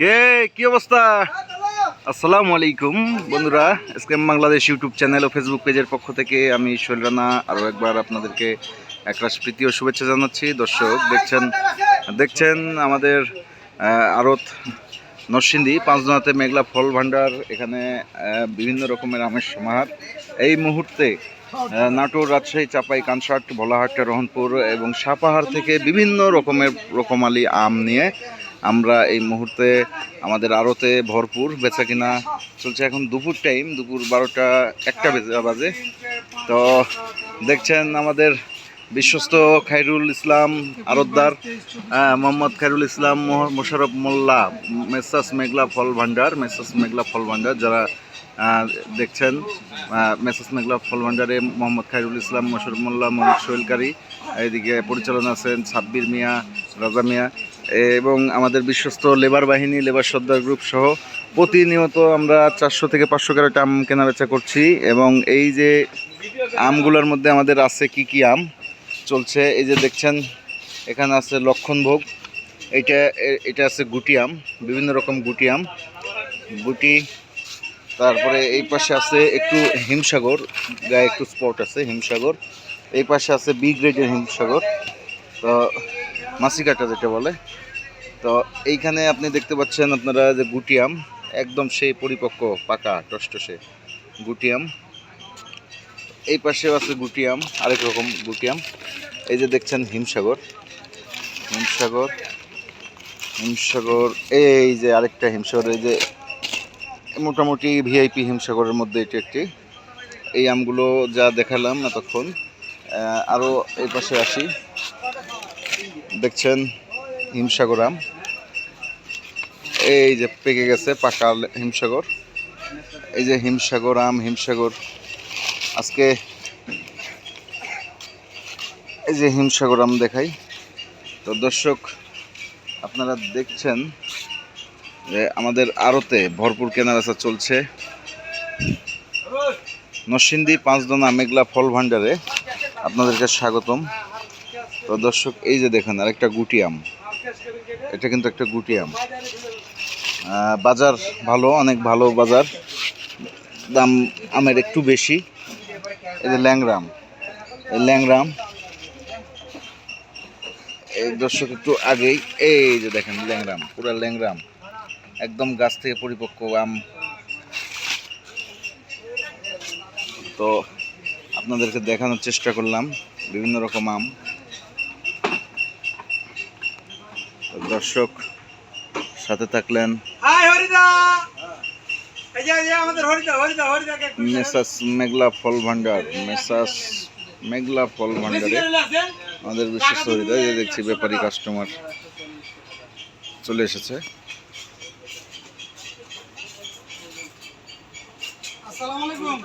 কে, কি অবস্থা? আসসালামু আলাইকুম, বন্ধুরা। এসকেম বাংলাদেশ ইউটিউব চ্যানেল ও ফেসবুক পেজের পক্ষ থেকে আমি শৈল রানা আরও একবার আপনাদেরকে একরাশ প্রীতি ও শুভেচ্ছা জানাচ্ছি। দর্শক, দেখছেন দেখছেন আমাদের আড়ত নরসিংদী, পাঁচজনাতে মেঘলা ফল ভাণ্ডার, এখানে বিভিন্ন রকমের আমের সমাহার। এই মুহূর্তে নাটোর, রাজশাহী চাপাই কানসাট ভোলাহাট, রহনপুর এবং সাপাহার থেকে বিভিন্ন রকমের রকমালি আম নিয়ে আমরা এই মুহূর্তে আমাদের আড়তে ভরপুর বেচা কিনা চলছে এখন দুপুর টাইম দুপুর বারোটা একটা বেজে তো দেখছেন আমাদের বিশ্বস্ত খাইরুল ইসলাম আরতদার মোহাম্মদ খাইরুল ইসলাম মোশাররফ মোল্লা, মেসাস মেঘলা ফল ভাণ্ডার, মেসাস মেঘলা ফল ভাণ্ডার যারা দেখছেন মেসাস মেঘলা ফল ভাণ্ডারে মোহাম্মদ খাইরুল ইসলাম মোশাররফ মোল্লা, মোহাম্মদ সোহেলকারী এদিকে পরিচালনা আছেন সাব্বির মিয়া, রাজা মিয়া। এবং আমাদের বিশ্বস্ত লেবার বাহিনী, লেবার সর্দার গ্রুপ সহ প্রতিনিয়ত আমরা চারশো থেকে পাঁচশো ক্যারেট আম কেনাবেচা করছি এবং এই যে আমগুলোর মধ্যে আমাদের আছে কি কি আম চলছে, এই যে দেখছেন, এখানে আছে লক্ষণভোগ এটা এটা আছে গুটি আম, বিভিন্ন রকম গুটি আম, গুটি, তারপরে এই পাশে আছে একটু হিমসাগর, গায়ে একটু স্পট আছে হিমসাগর, এই পাশে আছে বি গ্রেডের হিমসাগর তো মাসিকাটা যেটা বলে। তো এইখানে আপনি দেখতে পাচ্ছেন আপনারা যে গুটিয়াম একদম সেই পরিপক্ক পাকা, টসটসে গুটিয়াম এই পাশেও আছে গুটিয়াম আরেক রকম গুটিয়াম এই যে দেখছেন হিমসাগর হিমসাগর হিমসাগর, এই যে আরেকটা হিমসাগর, এই যে মোটামুটি ভিআইপি হিমসাগরের মধ্যে এটি একটি। এই আমগুলো যা দেখালাম এতক্ষণ আরও এই পাশে আসি। দেখছেন হিমসাগর আম। এই যে পেকে গেছে পাকা হিমসাগর। এই যে হিমসাগর আম, হিমসাগর। আজকে এই যে হিমসাগর আম দেখাই। তো দর্শক, আপনারা দেখছেন যে আমাদের আড়তে ভরপুর কেনাবেচা চলছে। নরসিংদী পাঁচদনা মেঘলা ফল ভাণ্ডারে আপনাদেরকে স্বাগতম। তো দর্শক, এই যে দেখেন, আরেকটা গুটি আম। এটা কিন্তু একটা গুটি আম। বাজার ভালো, অনেক ভালো বাজার। দাম, আমের একটু বেশি। এই যে ল্যাংরাম এই ল্যাংরাম এই দর্শক, একটু আগেই, এই যে দেখেন ল্যাংরাম পুরো ল্যাংরাম একদম গাছ থেকে পরিপক্ক আম। তো আপনাদেরকে দেখানোর চেষ্টা করলাম, বিভিন্ন রকম আম তো দর্শক সাথে থাকলেন হরিদা! হরিদা হরিদা মেসাস মেঘলা ফল ভান্ডার মেসাস মেঘলা ফল ভান্ডারে আমাদের বিশেষ হৃদয় যে দেখছি ব্যাপারী কাস্টমার চলে এসেছে। আসসালামু আলাইকুম।